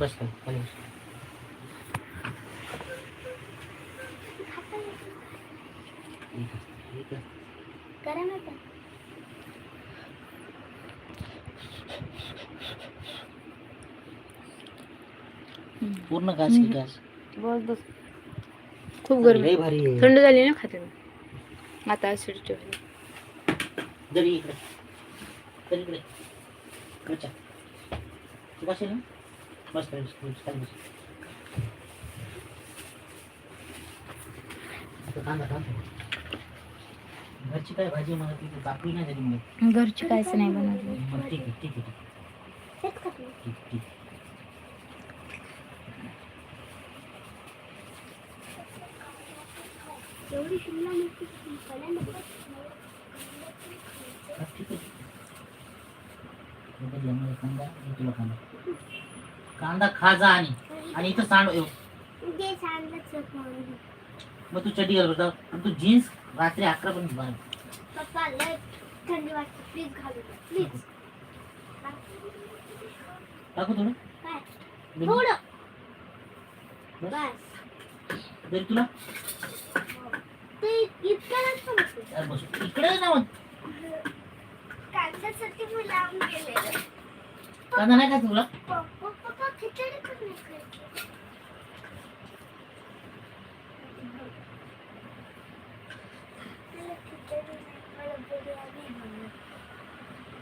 बस खाली खाली बस। ठीक आहे ठीक आहे करा ना पण. पूर्ण घास की घास बस बस। खूप गरम लय भारी आहे। थंड झाली ना खाते मी. आता ऍसिडिटी जरी इकडे जरी इकडे. अच्छा तू बसेल ना? कांदा कांदा घरची काय भाजी मला तिथे कापली नाही तरी मला घरची काहीच नाही बनवली. मग ठीक आहे ठीक आहे. ठीक ठीक एवढी शिमला मिरची पहिल्यांदा बघ. हा, ठीक आहे. यामध्ये कांदा तुला कांदा कांदा खा जा आणि आणि इथं सांड येऊ. मग तू चड्डी घाल होता आणि तू जीन्स रात्री अकरा पर्यंत बाहेर पप्पा लय थंडी वाटते. प्लीज घालू प्लीज टाकू थोडं. काय? बिल- थोडं. बस. बस. तरी तुला. ते इतकं नसतं म्हटलं. अरे बसू. इकडे ना मग कांद्यासाठी मी लावून गेलेलं. कांदा नाही का तुला? पप्पा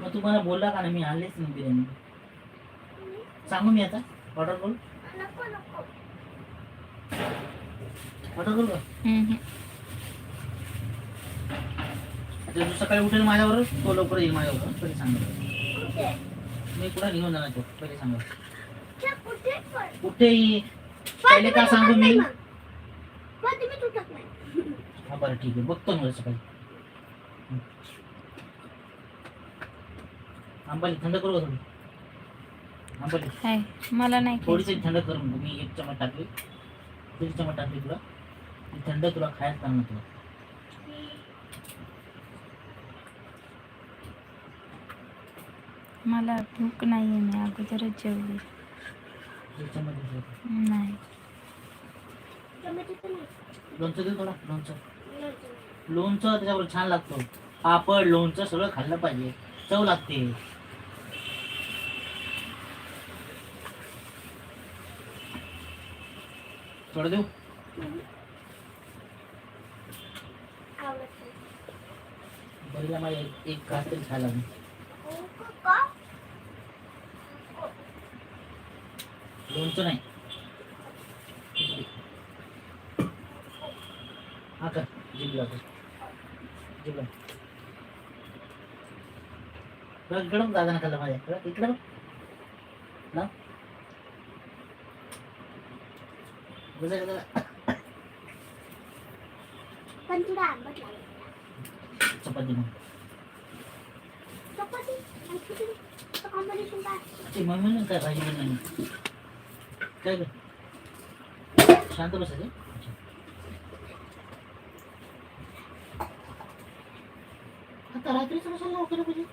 मग तू मला बोलला का नाही? मी आणलेच नाही बिर्याणी. सांगू मी आता. ऑर्डर करू? ऑर्डर करू का. आता तू सकाळी उठेल माझ्यावर तो लवकर येईल माझ्यावर पहिले सांग मी कुठे घेऊन जाणार तो? पहिले सांग कुठे पण कुठे ये पहिले का सांगू मी? तुम्ही नाही. हा बरं ठीक आहे. बघतो मला सकाळी. हं. आंबाली थंड करू का थोडी आंबाली. हाय मला नाही थोडीशी थंड कर म्हणतो. मी एक चमच टाकली. दीड चमच टाकली तुला. ती थंड तुला खायला चालणार तुला. मला भूक नाहीये मी अगोदरच जेवली. लोणचं दे थोडा लोणचं. लोणचं. लोणचं त्याच्याबरोबर छान लागतं. पापड लोणचं सगळं खाल्लं पाहिजे. चव लागते. थोडं देऊ? मला एक एक घास तरी खायला लागेल. हो का? का? लोणचं नाही हा कर जिबला कर जिबला बघ गडम दादा खाल्लं माझ्या बघ, इकडं बघ ना बघा, बघा. पण तुला आंबट लागेल चपाती मग चपाती आणि खिचडी कॉम्बिनेशन काय ते मम्मीने काय भाजी बनवली काय शांत बसायचं आता रात्रीचं बसायला लवकर पाहिजे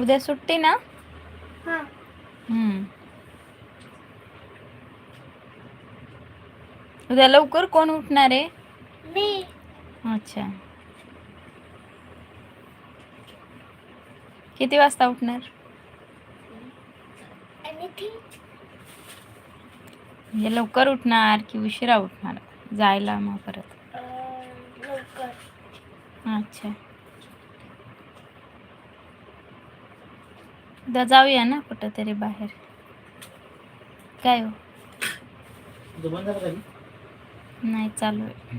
उद्या सुट्टी ना? हा. हम्म. उद्या लवकर कोण उठणार आहे? मी. अच्छा. किती वाजता उठणार? म्हणजे लवकर उठणार की उशिरा उठणार? जायला मग परत? लवकर. अच्छा. उद्या जाऊया ना कुठं तरी बाहेर. काय हो? नाही चालू आहे.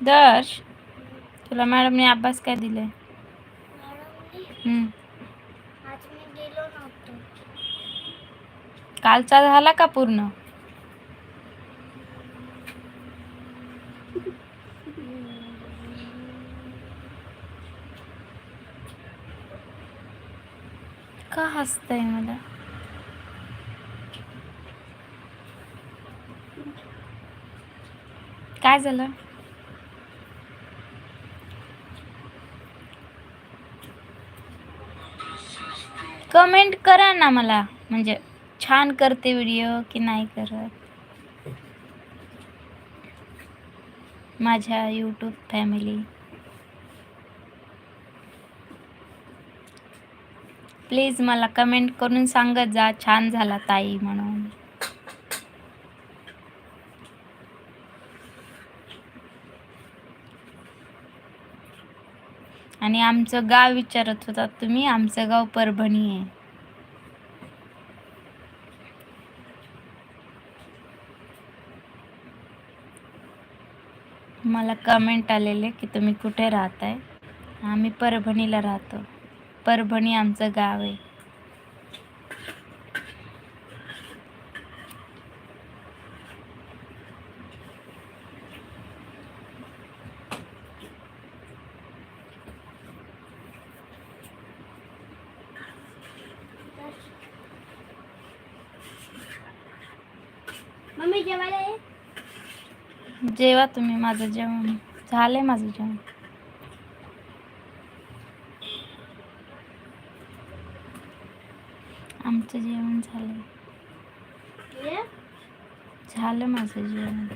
दर्श तुला मॅडमने अभ्यास काय दिले? कालचा झाला का पूर्ण? का हसतंय मला? काय झालं? कमेंट करा ना मला. म्हणजे छान करते व्हिडिओ की नाही करत. माझ्या यूट्यूब फॅमिली प्लीज मला कमेंट करून सांगत जा. छान झाला ताई म्हणून. आणि आमचं गाव विचारत होता तुम्ही आमचं गाव परभणी आहे. मला कमेंट आलेले की तुम्ही कुठे राहताय? आम्ही परभणीला राहतो. परभणी आमचं गाव आहे. मम्मी जेवायला ये. जेवा तुम्ही माझं जेवण. झालंय माझं जेवण. आमचं जेवण झालं ये. झालं माझं जेवण.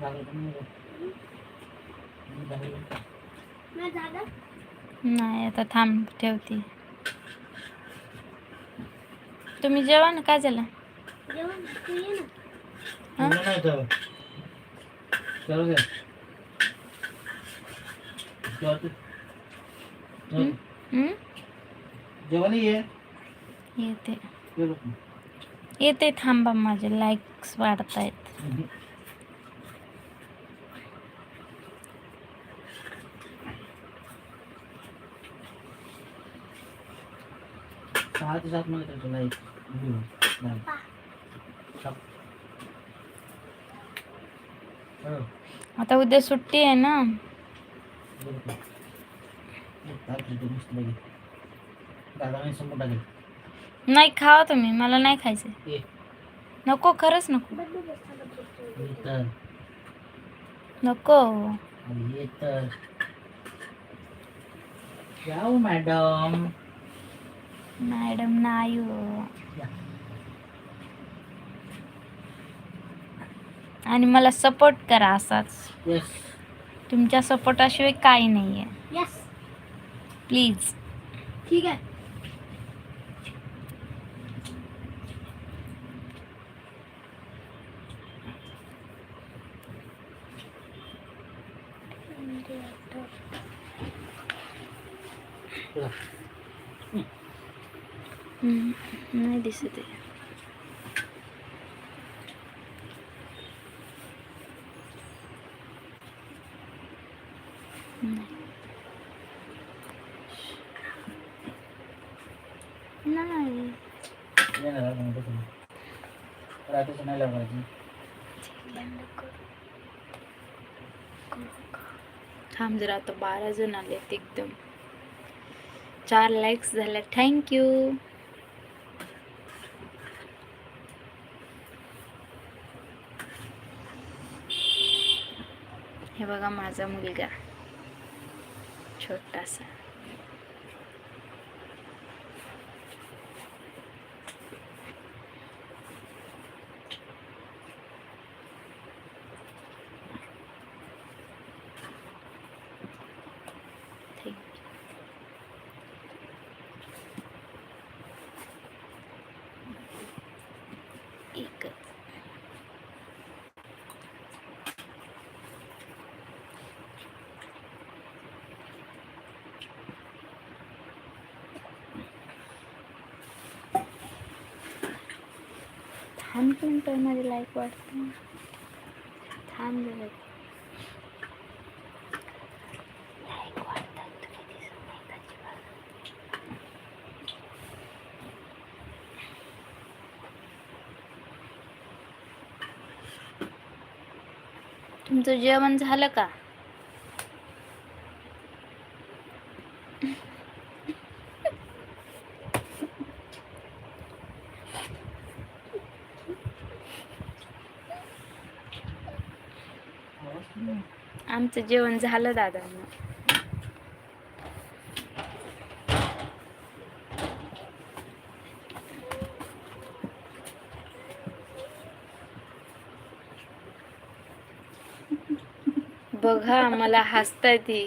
लागलं का? नाही नाही आता थांब ठेवते तुम्ही जेवा ना काय झालं जेवण तू ये ना हा? जेवलं नाही तर. चालू दे. जेवा तू. जेवा तू. हं? जेवायला ये येते ये लोक. येते थांबा माझे लाईक्स वाढत आहेत हम्म. सहा ते सात मध्ये तुला एक घेऊन. नाही. सात. हो. आता उद्या सुट्टी आहे ना बरोबर. एक ताट देतो मस्त लगे. दादाने समोर टाकेल नाही खावा तुम्ही मला नाही खायचं ये नको खरंच नको बड्डू बसताना बोलतो. ये तर नको अरे ये तर जाऊ मॅडम मॅडम नाही. आणि मला सपोर्ट करा असाच. येस तुमच्या सपोर्टाशिवाय काही नाही आहे यस प्लीज ठीक आहे. चला. नाही दिसत आहे नाही? थांब जरा आता बारा जण आलेत एकदम चार लाईक्स झाल्या थँक्यू हे बघा माझा मुलगा. छोटासा. Thank थांब पण मिनिटं माझे लाईक वाटतं थांब जरा लाईक तुमचं जेवण झालं का? आमचं जेवण झालं दादांना. बघा मला हसताय ती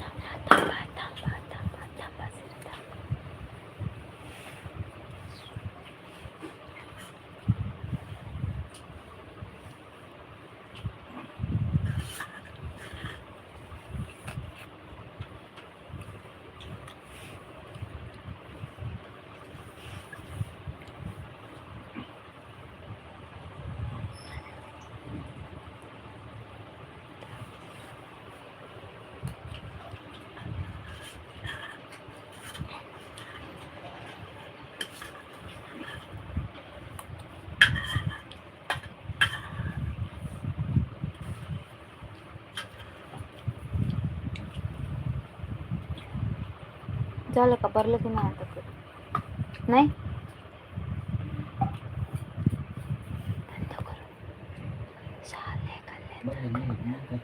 थांबा, थांबा, थांबा, थांबा, जरा थांबा. झालं का? भरलं की नाही आता ते? नाही? बंद